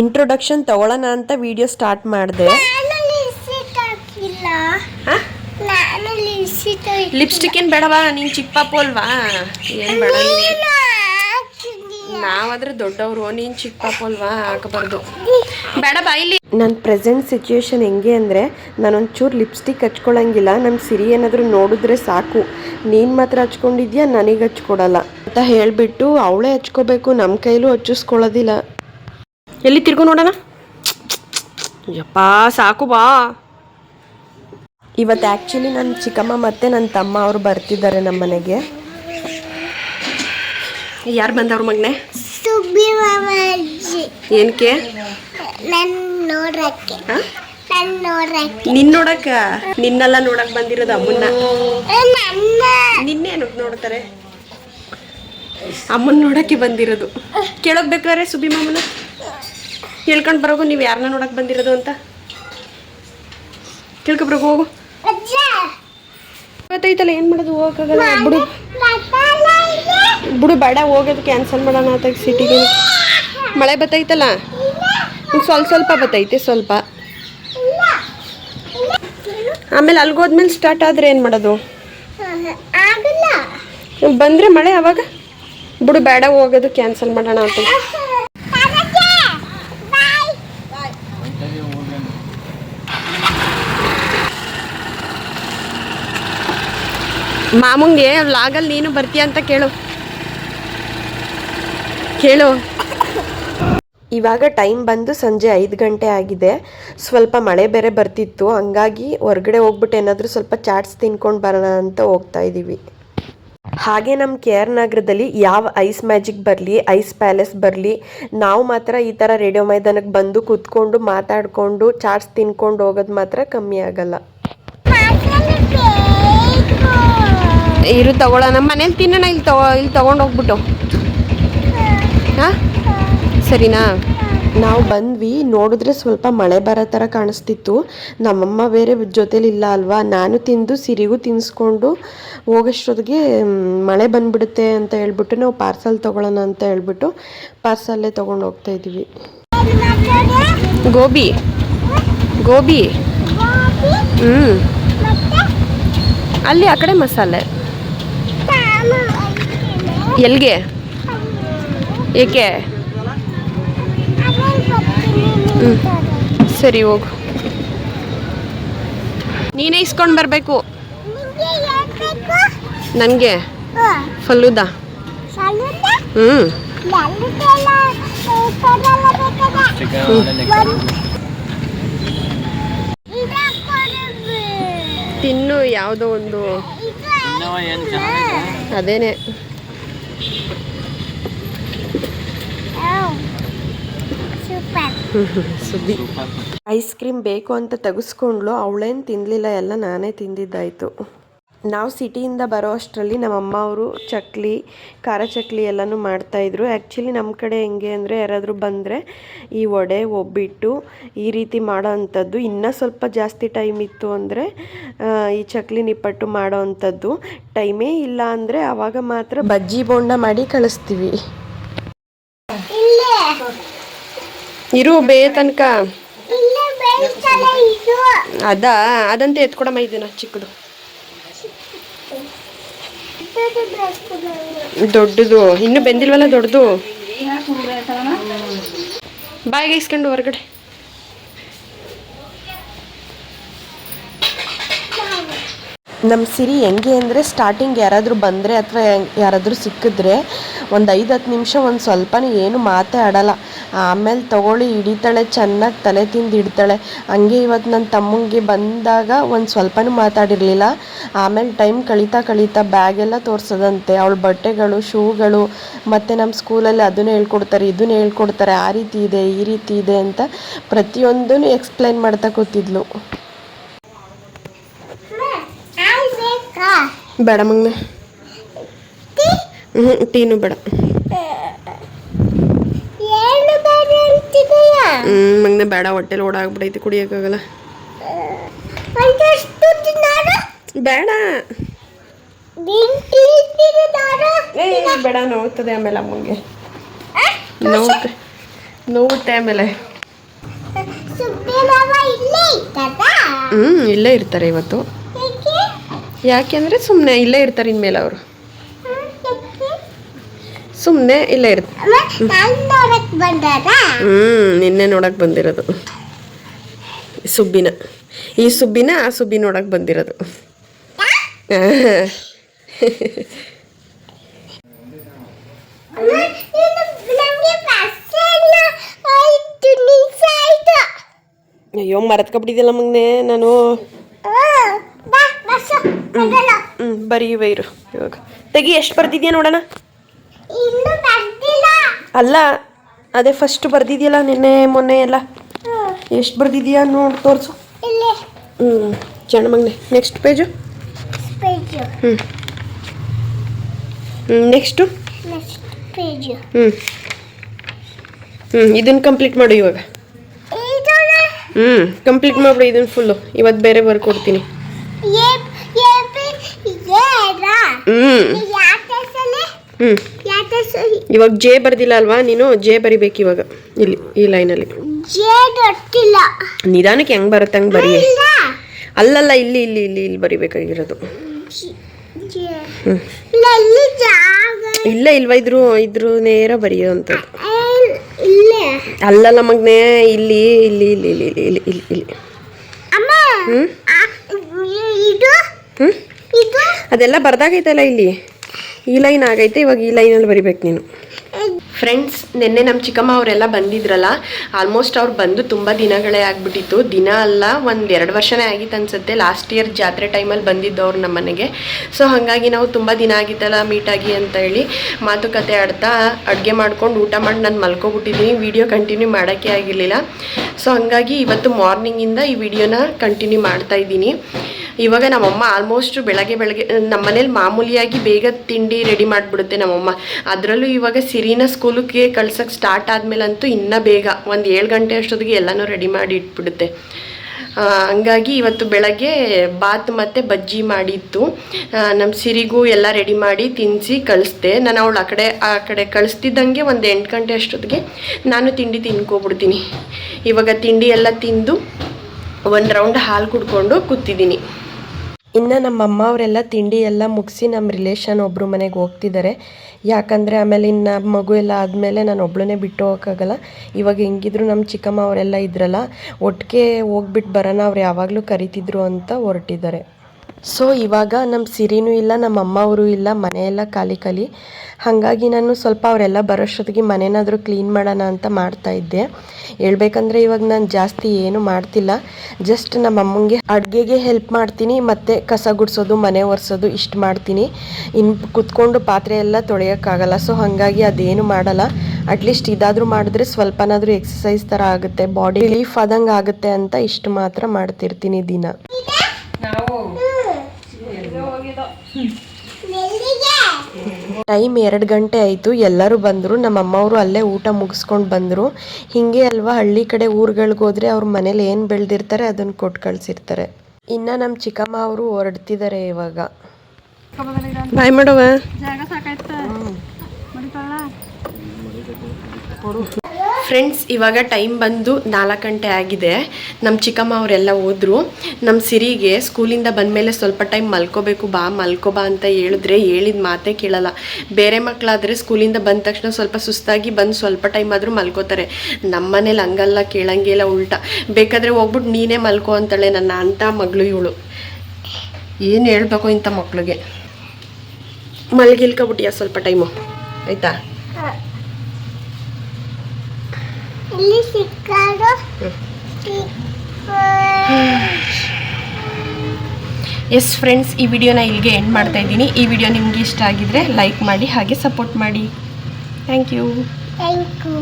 Introduction ತಗೊಳ್ಳೋಣ ಅಂತ video start ಮಾಡಿದೆ. ನಾನು ಲಿಪ್ಸ್ಟಿಕ್ ಏನು ನಾನು ಲಿಪ್ಸ್ಟಿಕ್ ಲಿಪ್ಸ್ಟಿಕ್ ಏನ್ ಬೇಡವಾ? ನೀನ್ ಚಿಕ್ಕ ಪಾಪು ಅಲ್ವಾ? ಏನ್ ಬೇಡ. ನಾವಾದ್ರೆ ದೊಡ್ಡವರು ನೀನ್ ಚಿಕ್ಕ ಪಾಪು ಅಲ್ವಾ? ಹಾಕಬಾರ್ದು. ಬೇಡ ಬಾ ಇಲ್ಲಿ. ನನ್ನ ಪ್ರೆಸೆಂಟ್ ಸಿಚುಯೇಷನ್ ಹೆಂಗೆ ಅಂದರೆ ನಾನೊಂಚೂರು ಲಿಪ್ಸ್ಟಿಕ್ ಹಚ್ಕೊಳ್ಳೋಂಗಿಲ್ಲ ನಮ್ಮ ಸಿರಿ ಏನಾದರೂ ನೋಡಿದ್ರೆ ಸಾಕು. ನೀನು ಮಾತ್ರ ಹಚ್ಕೊಂಡಿದ್ಯಾ? ನನಗೆ ಹಚ್ಕೊಡಲ್ಲ. ಅಂತ ಹೇಳಿಬಿಟ್ಟು ಅವಳೇ ಹಚ್ಕೋಬೇಕು. ನಮ್ಮ ಕೈಲೂ ಹಚ್ಚಿಸ್ಕೊಳ್ಳೋದಿಲ್ಲ. ಎಲ್ಲಿ ತಿರ್ಗು ನೋಡೋಣ? ಯಪ್ಪ ಸಾಕು ಬಾ. ಇವತ್ತು ಆ್ಯಕ್ಚುಲಿ ನನ್ನ ಚಿಕ್ಕಮ್ಮ ಮತ್ತು ನನ್ನ ತಮ್ಮ ಅವರು ಬರ್ತಿದ್ದಾರೆ ನಮ್ಮ ಮನೆಗೆ. ಯಾರು ಬಂದವ್ರ ಮಗನೆ? ಏನಕ್ಕೆ ನನ್ ನೋಡಕ್ಕೆ. ನನ್ ನೋಡಕ್ಕೆ. ನಿನ್ ನೋಡಕ್ಕ? ನಿನ್ನೆಲ್ಲ ನೋಡಕ್ ಬಂದಿರೋದು ಅಮ್ಮನ್ನ. ನಿನ್ನೆ ನಿನ್ನೇನು ನೋಡ್ತಾರೆ? ಅಮ್ಮನ್ ನೋಡಕ್ಕೆ ಬಂದಿರೋದು. ಕೇಳೋಕ್ ಬೇಕಾದ್ರೆ ಸುಬಿ ಮಾಮನ ಕೇಳ್ಕೊಂಡ್ ಬರೋಗು ನೀವು ಯಾರನ್ನ ನೋಡಕ್ ಬಂದಿರೋದು ಅಂತ? ತಿಳ್ಕೊಬ್ರಗು ಹೋಗು. ಗೊತ್ತೈತಲ್ಲ ಏನ್ ಮಾಡೋದು ಹೋಗಕ್ಕಾಗಲ್ಲ. ಬಿಡು. ಬಿಡು, ಬೇಡ, ಹೋಗೋದು ಕ್ಯಾನ್ಸಲ್ ಮಾಡೋಣ ಅಂತ ಸಿಟಿಗೆ ಮಳೆ ಬತ್ತೈತಲ್ಲ? ಸ್ವಲ್ಪ ಸ್ವಲ್ಪ ಬತ್ತೈತೆ, ಸ್ವಲ್ಪ. ಆಮೇಲೆ ಅಲ್ಗೋದ್ಮೇಲೆ ಸ್ಟಾರ್ಟ್ ಆದ್ರೆ ಏನು ಮಾಡೋದು? ಬಂದ್ರೆ ಮಳೆ ಅವಾಗ ಬಿಡು, ಬೇಡ, ಹೋಗೋದು ಕ್ಯಾನ್ಸಲ್ ಮಾಡೋಣ ಅಂತ ಬಾಯ್ ಮಾಮುಂಗೆ ವ್ಲಾಗಲ್ಲಿ ನೀನು ಬರ್ತೀಯ ಅಂತ ಕೇಳು. ಕೇಳು. ಇವಾಗ ಟೈಮ್ ಬಂದು ಸಂಜೆ ಐದು ಗಂಟೆ ಆಗಿದೆ. ಸ್ವಲ್ಪ ಮಳೆ ಬೇರೆ ಬರ್ತಿತ್ತು. ಹಂಗಾಗಿ ಹೊರಗಡೆ ಹೋಗ್ಬಿಟ್ಟು ಏನಾದರೂ ಸ್ವಲ್ಪ ಚಾಟ್ಸ್ ತಿನ್ಕೊಂಡು ಬರೋಣ ಅಂತ ಹೋಗ್ತಾ ಇದ್ದೀವಿ ಹಾಗೆ ನಮ್ಮ ಕೆ ಆರ್ ನಗರದಲ್ಲಿ ಯಾವ ಐಸ್ ಮ್ಯಾಜಿಕ್ ಬರಲಿ ಐಸ್ ಪ್ಯಾಲೇಸ್ ಬರಲಿ ನಾವು ಮಾತ್ರ ಈ ಥರ ರೇಡಿಯೋ ಮೈದಾನಕ್ಕೆ ಬಂದು ಕೂತ್ಕೊಂಡು ಮಾತಾಡಿಕೊಂಡು ಚಾಟ್ಸ್ ತಿನ್ಕೊಂಡು ಹೋಗೋದು ಮಾತ್ರ ಕಮ್ಮಿ ಆಗಲ್ಲ. ಇರು ತಗೊಳ್ಳೋ ನಮ್ಮ ಮನೇಲಿ ತಿನ್ನೋಣ ಇಲ್ಲಿ ತಗೋ ಇಲ್ಲಿ ತೊಗೊಂಡು ಹೋಗ್ಬಿಟ್ಟು. ಹಾಂ? ಸರಿನಾ? ನಾವು ಬಂದ್ವಿ ನೋಡಿದ್ರೆ ಸ್ವಲ್ಪ ಮಳೆ ಬರೋ ಥರ ಕಾಣಿಸ್ತಿತ್ತು. ನಮ್ಮಮ್ಮ ಬೇರೆ ಜೊತೇಲಿ ಇಲ್ಲ ಅಲ್ವಾ? ನಾನು ತಿಂದು ಸಿರಿಗೂ ತಿನ್ನಿಸ್ಕೊಂಡು ಹೋಗೋಷ್ಟೊತ್ತಿಗೆ ಮಳೆ ಬಂದ್ಬಿಡುತ್ತೆ ಅಂತ ಹೇಳ್ಬಿಟ್ಟು ನಾವು ಪಾರ್ಸಲ್ ತೊಗೊಳ್ಳೋಣ ಅಂತ ಹೇಳ್ಬಿಟ್ಟು ಪಾರ್ಸಲ್ಲೇ ತೊಗೊಂಡು ಹೋಗ್ತಾ ಇದ್ದೀವಿ. ಗೋಬಿ. ಗೋಬಿ. ಹ್ಞೂ ಮತ್ತೆ ಅಲ್ಲಿ ಆ ಕಡೆ ಮಸಾಲೆ. ಎಲ್ಲಿಗೆ ಏಕೆ? ತರ. ಸರಿ ಹೋಗು. ನೀನೇ ಇಸ್ಕೊಂಡು ಬರಬೇಕು. ನನಗೆ? ಫಲ್ಲುದ ಹ್ಞೂ. ತಿನ್ನು ಯಾವುದೋ ಒಂದು. ಅದೇನೆ. ಸುದ್ದಿ ಐಸ್ ಕ್ರೀಮ್ ಬೇಕು ಅಂತ ತೆಗೆಸ್ಕೊಂಡ್ಲು ಅವಳೇನು ತಿನ್ಲಿಲ್ಲ ಎಲ್ಲ ನಾನೇ ತಿಂದಿದ್ದಾಯಿತು. ನಾವು ಸಿಟಿಯಿಂದ ಬರೋ ಅಷ್ಟರಲ್ಲಿ ನಮ್ಮಮ್ಮ ಅವರು ಚಕ್ಲಿ ಖಾರ ಚಕ್ಲಿ ಎಲ್ಲನೂ ಮಾಡ್ತಾಯಿದ್ರು ಆ್ಯಕ್ಚುಲಿ ನಮ್ಮ ಕಡೆ ಹೆಂಗೆ ಅಂದರೆ ಯಾರಾದರೂ ಬಂದರೆ ಈ ವಡೆ ಒಬ್ಬಿಟ್ಟು ಈ ರೀತಿ ಮಾಡೋ ಅಂಥದ್ದು. ಇನ್ನೂ ಸ್ವಲ್ಪ ಜಾಸ್ತಿ ಟೈಮ್ ಇತ್ತು ಅಂದರೆ ಈ ಚಕ್ಲಿ ನಿಪ್ಪಟ್ಟು ಮಾಡೋ ಅಂಥದ್ದು. ಟೈಮೇ ಇಲ್ಲ ಅಂದರೆ ಆವಾಗ ಮಾತ್ರ ಬಜ್ಜಿ ಬೋಂಡ ಮಾಡಿ ಕಳಿಸ್ತೀವಿ. ಇರು ಬೇ ತನಕ. ಅದ ಅದಂತೆ ಎತ್ಕೊಡಮ್ಮ ಇದನ್ನ ಚಿಕ್ಕದು. ದೊಡ್ಡದು. ಇನ್ನು ಬೆಂದಿಲ್ವಲ್ಲ ದೊಡ್ಡದು? ಬಾಯಿಗೆ ಇಸ್ಕೊಂಡು ಹೊರಗಡೆ. ನಮ್ಮ ಸಿರಿ ಹೆಂಗೆ ಅಂದರೆ ಸ್ಟಾರ್ಟಿಂಗ್ ಯಾರಾದರೂ ಬಂದರೆ ಅಥವಾ ಯಾರಾದರೂ ಸಿಕ್ಕಿದ್ರೆ ಒಂದು ಐದು ಹತ್ತು ನಿಮಿಷ ಒಂದು ಸ್ವಲ್ಪನೇ ಏನು ಮಾತೇ ಆಡಲ್ಲ ಆಮೇಲೆ ತಗೊಳ್ಳಿ, ಹಿಡಿತಾಳೆ, ಚೆನ್ನಾಗಿ ತಲೆ ತಿಂದು ಇಡ್ತಾಳೆ ಹಂಗೆ ಇವತ್ತು ನನ್ನ ತಮ್ಮಂಗೆ ಬಂದಾಗ ಒಂದು ಸ್ವಲ್ಪನೂ ಮಾತಾಡಿರಲಿಲ್ಲ. ಆಮೇಲೆ ಟೈಮ್ ಕಳೀತಾ ಕಳೀತಾ ಬ್ಯಾಗೆಲ್ಲ ತೋರಿಸೋದಂತೆ. ಅವಳ ಬಟ್ಟೆಗಳು, ಶೂಗಳು, ಮತ್ತು ನಮ್ಮ ಸ್ಕೂಲಲ್ಲಿ ಅದನ್ನು ಹೇಳ್ಕೊಡ್ತಾರೆ, ಇದನ್ನು ಹೇಳ್ಕೊಡ್ತಾರೆ, ಆ ರೀತಿ ಇದೆ, ಈ ರೀತಿ ಇದೆ ಅಂತ ಪ್ರತಿಯೊಂದನ್ನು ಎಕ್ಸ್ಪ್ಲೈನ್ ಮಾಡ್ತಾ ಕೂತಿದ್ಲು. ಬೇಡ ಮಗ್ನ. ಹ್ಞೂ ಟೀನು ಬೇಡ. ಹ್ಞೂ ಮಗ್ನ ಬೇಡ ಹೊಟ್ಟೆಲಿ ಓಡಾಗ್ಬಿಡೈತಿ ಕುಡಿಯೋಕ್ಕಾಗಲ್ಲ. ಬೇಡ. ಬೇಡ ನೋವುತ್ತದೆ ಆಮೇಲೆ ಅಮ್ಮಂಗೆ. ನೋವುತ್ತೆ ನೋವುತ್ತೆ ಆಮೇಲೆ. ಹ್ಞೂ ಇಲ್ಲೇ ಇರ್ತಾರೆ ಇವತ್ತು. ಯಾಕೆಂದರೆ ಸುಮ್ಮನೆ ಇಲ್ಲೇ ಇರ್ತಾರೆ ಇನ್ಮೇಲೆ ಅವರು. ಸುಮ್ಮನೆ ಇಲ್ಲೇ ಇರ್ತಾರೆ ಹ್ಞೂ ನಿನ್ನೆ ನೋಡೋಕೆ ಬಂದಿರೋದು. ಸುಬ್ಬಿನ. ಈ ಸುಬ್ಬಿನ, ಆ ಸುಬ್ಬಿ ನೋಡಕ್ಕೆ ಬಂದಿರೋದು. ಅಯ್ಯೋ ಮರತ್ಕೊಬಿಟ್ಟಿದ್ದಿಲ್ಲ ಮಗನೇ, ನಾನು. ಹ್ಞೂ ಬರೀವೆ ಇರು ಇವಾಗ. ತೆಗಿ ಎಷ್ಟು ಬರ್ದಿದ್ಯಾ ನೋಡೋಣ? ಅಲ್ಲ ಅದೇ ಫಸ್ಟ್ ಬರ್ದಿದ್ಯಲ್ಲ ನಿನ್ನೆ ಮೊನ್ನೆ ಎಲ್ಲ. ಎಷ್ಟು ಬರ್ದಿದ್ಯಾ ನೋಡಿ ತೋರಿಸು. ಹ್ಞೂ ಚೆನ್ನ ಮಗನೆ ನೆಕ್ಸ್ಟ್ ಪೇಜು ಹ್ಞೂ ಹ್ಞೂ ನೆಕ್ಸ್ಟು ಹ್ಞೂ ಹ್ಞೂ ಇದನ್ನು ಕಂಪ್ಲೀಟ್ ಮಾಡು ಇವಾಗ. ಹ್ಞೂ ಕಂಪ್ಲೀಟ್ ಮಾಡ್ಬಿಡು ಇದನ್ನು ಫುಲ್ಲು ಇವತ್ತು ಬೇರೆ ಬರ್ಕೊಡ್ತೀನಿ ಹ್ಞೂ ಇವಾಗ ಜೆ ಬರ್ದಿಲ್ಲ ಅಲ್ವಾ? ನೀನು ಜೆ ಬರಿಬೇಕು ಇವಾಗ ಇಲ್ಲಿ ಈ ಲೈನ್ ಲೈನಲ್ಲಿ ನಿಧಾನಕ್ಕೆ ಹೆಂಗ್ ಬರುತ್ತೆ ಹಂಗೆ ಬರೀ. ಅಲ್ಲಲ್ಲ ಇಲ್ಲಿ ಇಲ್ಲಿ ಇಲ್ಲಿ ಇಲ್ಲಿ ಬರಿಬೇಕಾಗಿರೋದು. ಇಲ್ಲ ಇಲ್ವಾ? ಇದ್ರು ಇದ್ರು ನೇರ ಬರೆಯುವಂಥದ್ದು ಅಲ್ಲ ಮಗನೇ ಇಲ್ಲಿ ಇಲ್ಲಿ ಇಲ್ಲಿ ಇಲ್ಲಿ ಇಲ್ಲಿ ಇಲ್ಲಿ ಇಲ್ಲಿ. ಹ್ಞೂ ಹ್ಮ್? ಅದೆಲ್ಲ ಬರ್ದಾಗೈತಲ್ಲ ಇಲ್ಲಿ. ಈ ಲೈನ್ ಆಗೈತೆ ಇವಾಗ ಈ ಲೈನಲ್ಲಿ ಬರಿಬೇಕು ನೀನು. ಫ್ರೆಂಡ್ಸ್ ನಿನ್ನೆ ನಮ್ಮ ಚಿಕ್ಕಮ್ಮ ಅವರೆಲ್ಲ ಬಂದಿದ್ರಲ್ಲ ಆಲ್ಮೋಸ್ಟ್ ಅವ್ರು ಬಂದು ತುಂಬ ದಿನಗಳೇ ಆಗಿಬಿಟ್ಟಿತ್ತು. ದಿನ ಅಲ್ಲ ಒಂದು ಎರಡು ವರ್ಷನೇ ಆಗಿತ್ತು ಅನ್ಸುತ್ತೆ. ಲಾಸ್ಟ್ ಇಯರ್ ಜಾತ್ರೆ ಟೈಮಲ್ಲಿ ಬಂದಿದ್ದು ಅವ್ರು ನಮ್ಮ ಮನೆಗೆ. ಸೊ ಹಾಗಾಗಿ ನಾವು ತುಂಬ ದಿನ ಆಗಿತ್ತಲ್ಲ ಮೀಟಾಗಿ ಅಂತ ಹೇಳಿ ಮಾತುಕತೆ ಆಡ್ತಾ ಅಡುಗೆ ಮಾಡ್ಕೊಂಡು ಊಟ ಮಾಡಿ ನಾನು ಮಲ್ಕೊಬಿಟ್ಟಿದ್ದೀನಿ ವಿಡಿಯೋ ಕಂಟಿನ್ಯೂ ಮಾಡೋಕ್ಕೆ ಆಗಿರಲಿಲ್ಲ. ಸೊ ಹಾಗಾಗಿ ಇವತ್ತು ಮಾರ್ನಿಂಗಿಂದ ಈ ವಿಡಿಯೋನ ಕಂಟಿನ್ಯೂ ಮಾಡ್ತಾ ಇದ್ದೀನಿ. ಇವಾಗ ನಮ್ಮಮ್ಮ ಆಲ್ಮೋಸ್ಟ್ ಬೆಳಗ್ಗೆ ಬೆಳಗ್ಗೆ ನಮ್ಮ ಮನೇಲಿ ಮಾಮೂಲಿಯಾಗಿ ಬೇಗ ತಿಂಡಿ ರೆಡಿ ಮಾಡಿಬಿಡುತ್ತೆ ನಮ್ಮಮ್ಮ. ಅದರಲ್ಲೂ ಇವಾಗ ಸಿರಿನ ಸ್ಕೂಲಿಗೆ ಕಳ್ಸೋಕ್ಕೆ ಸ್ಟಾರ್ಟ್ ಆದಮೇಲಂತೂ ಇನ್ನೂ ಬೇಗ, ಒಂದು ಏಳು ಗಂಟೆ ಅಷ್ಟೊತ್ತಿಗೆ ಎಲ್ಲನೂ ರೆಡಿ ಮಾಡಿ ಇಟ್ಬಿಡುತ್ತೆ. ಹಂಗಾಗಿ ಇವತ್ತು ಬೆಳಗ್ಗೆ ಬಾತ್ ಮತ್ತು ಬಜ್ಜಿ ಮಾಡಿತ್ತು ನಮ್ಮ ಸಿರಿಗೂ ಎಲ್ಲ ರೆಡಿ ಮಾಡಿ ತಿನ್ನಿಸಿ ಕಳಿಸ್ದೆ. ನಾನು ಅವಳು ಆ ಕಡೆ ಆ ಕಡೆ ಕಳಿಸ್ತಿದ್ದಂಗೆ ಒಂದು ಎಂಟು ಗಂಟೆ ಅಷ್ಟೊತ್ತಿಗೆ ನಾನು ತಿಂಡಿ ತಿನ್ಕೊಬಿಡ್ತೀನಿ. ಇವಾಗ ತಿಂಡಿ ಎಲ್ಲ ತಿಂದು ಒಂದು ರೌಂಡ್ ಹಾಲು ಕುಡ್ಕೊಂಡು ಕೂತಿದ್ದೀನಿ. ಇನ್ನು ನಮ್ಮ ಅಮ್ಮ ಅವರೆಲ್ಲ ತಿಂಡಿ ಎಲ್ಲ ಮುಗಿಸಿ ನಮ್ಮ ರಿಲೇಷನ್ ಒಬ್ಬರು ಮನೆಗೆ ಹೋಗ್ತಿದ್ದಾರೆ ಯಾಕಂದರೆ ಆಮೇಲೆ ಇನ್ನು ಮಗು ಎಲ್ಲ ಆದಮೇಲೆ ನಾನು ಒಬ್ಳನ್ನೇ ಬಿಟ್ಟು ಹೋಗೋಕ್ಕಾಗಲ್ಲ. ಇವಾಗ ಹೆಂಗಿದ್ರು ನಮ್ಮ ಚಿಕ್ಕಮ್ಮ ಅವರೆಲ್ಲ ಇದ್ರಲ್ಲ ಒಟ್ಟಿಗೆ ಹೋಗ್ಬಿಟ್ಟು ಬರೋಣ ಅವ್ರು ಯಾವಾಗಲೂ ಕರಿತಿದ್ರು ಅಂತ ಹೊರಟಿದ್ದಾರೆ ಸೊ ಇವಾಗ ನಮ್ಮ ಸಿರಿನೂ ಇಲ್ಲ ನಮ್ಮ ಅಮ್ಮ ಅವರು ಇಲ್ಲ ಮನೆಯೆಲ್ಲ ಖಾಲಿ ಖಾಲಿ. ಹಾಗಾಗಿ ನಾನು ಸ್ವಲ್ಪ ಅವರೆಲ್ಲ ಬರೋಷ್ಟೊತ್ತಿಗೆ ಮನೇನಾದರೂ ಕ್ಲೀನ್ ಮಾಡೋಣ ಅಂತ ಮಾಡ್ತಾ ಇದ್ದೆ. ಹೇಳ್ಬೇಕಂದ್ರೆ ಇವಾಗ ನಾನು ಜಾಸ್ತಿ ಏನು ಮಾಡ್ತಿಲ್ಲ. ಜಸ್ಟ್ ನಮ್ಮ ಅಮ್ಮಂಗೆ ಅಡುಗೆಗೆ ಹೆಲ್ಪ್ ಮಾಡ್ತೀನಿ, ಮತ್ತು ಕಸ ಗುಡಿಸೋದು, ಮನೆ ಒರೆಸೋದು ಇಷ್ಟು ಮಾಡ್ತೀನಿ. ಇನ್ನು ಕುತ್ಕೊಂಡು ಪಾತ್ರೆ ಎಲ್ಲ ತೊಳೆಯೋಕ್ಕಾಗಲ್ಲ ಸೊ ಹಾಗಾಗಿ ಅದೇನು ಮಾಡಲ್ಲ. ಅಟ್ಲೀಸ್ಟ್ ಇದಾದರೂ ಮಾಡಿದ್ರೆ ಸ್ವಲ್ಪನಾದರೂ ಎಕ್ಸಸೈಸ್ ಥರ ಆಗುತ್ತೆ. ಬಾಡಿ ರಿಲೀಫ್ ಆದಂಗೆ ಆಗುತ್ತೆ ಅಂತ ಇಷ್ಟು ಮಾತ್ರ ಮಾಡ್ತಿರ್ತೀನಿ ದಿನ. ನೆಲ್ಲಿಗೆ ಟೈಮ್ ಎರಡು ಗಂಟೆ ಆಯಿತು. ಎಲ್ಲರೂ ಬಂದರು. ನಮ್ಮ ಅಮ್ಮವರು ಅಲ್ಲೇ ಊಟ ಮುಗಿಸ್ಕೊಂಡು ಬಂದರು. ಹೀಗೆ ಅಲ್ವಾ ಹಳ್ಳಿ ಕಡೆ ಊರುಗಳಿಗೆ ಹೋದರೆ ಅವ್ರ ಮನೇಲಿ ಏನು ಬೆಳೆದಿರ್ತಾರೆ ಅದನ್ನು ಕೊಟ್ಟು ಕಳಿಸಿರ್ತಾರೆ. ಇನ್ನು ನಮ್ಮ ಚಿಕ್ಕಮ್ಮ ಅವರು ಹೊರಡ್ತಿದ್ದಾರೆ ಇವಾಗ. ಬಾಯ್ ಮಾಡವ ಫ್ರೆಂಡ್ಸ್ ಇವಾಗ ಟೈಮ್ ಬಂದು ನಾಲ್ಕು ಗಂಟೆ ಆಗಿದೆ. ನಮ್ಮ ಚಿಕ್ಕಮ್ಮ ಅವರೆಲ್ಲ ಹೋದ್ರು. ನಮ್ಮ ಸಿರಿಗೆ ಸ್ಕೂಲಿಂದ ಬಂದಮೇಲೆ ಸ್ವಲ್ಪ ಟೈಮ್ ಮಲ್ಕೋಬೇಕು, ಬಾ, ಮಲ್ಕೋ, ಬಾ ಅಂತ ಹೇಳಿದ್ರೆ ಹೇಳಿದ ಮಾತೇ ಕೇಳಲ್ಲ. ಬೇರೆ ಮಕ್ಕಳಾದರೆ ಸ್ಕೂಲಿಂದ ಬಂದ ತಕ್ಷಣ ಸ್ವಲ್ಪ ಸುಸ್ತಾಗಿ ಬಂದು ಸ್ವಲ್ಪ ಟೈಮ್ ಆದರೂ ಮಲ್ಕೋತಾರೆ. ನಮ್ಮ ಮನೇಲಿ ಹಂಗಲ್ಲ ಕೇಳಂಗಿಲ್ಲ ಉಲ್ಟಾ. ಬೇಕಾದರೆ ಹೋಗ್ಬಿಟ್ಟು ನೀನೇ ಮಲ್ಕೋ ಅಂತಾಳೆ ನನ್ನ ಅಂಥ ಮಗಳು ಇವಳು. ಏನು ಹೇಳ್ಬೇಕು ಇಂಥ ಮಕ್ಳಿಗೆ? ಮಲ್ಗಿಲ್ಕೊಬಿಟ್ಟಿಯಾ ಸ್ವಲ್ಪ ಟೈಮು ಆಯಿತಾ? ಇಲ್ಲಿ ಸಿಕ್ಕಾಡು ಎಸ್ ಫ್ರೆಂಡ್ಸ್ ಈ ವಿಡಿಯೋನ ಇಲ್ಲಿಗೆ ಎಂಡ್ ಮಾಡ್ತಾ ಇದ್ದೀನಿ. ಈ ವಿಡಿಯೋ ನಿಮ್ಗೆ ಇಷ್ಟ ಆಗಿದ್ರೆ ಲೈಕ್ ಮಾಡಿ ಹಾಗೆ ಸಪೋರ್ಟ್ ಮಾಡಿ. Thank you thank you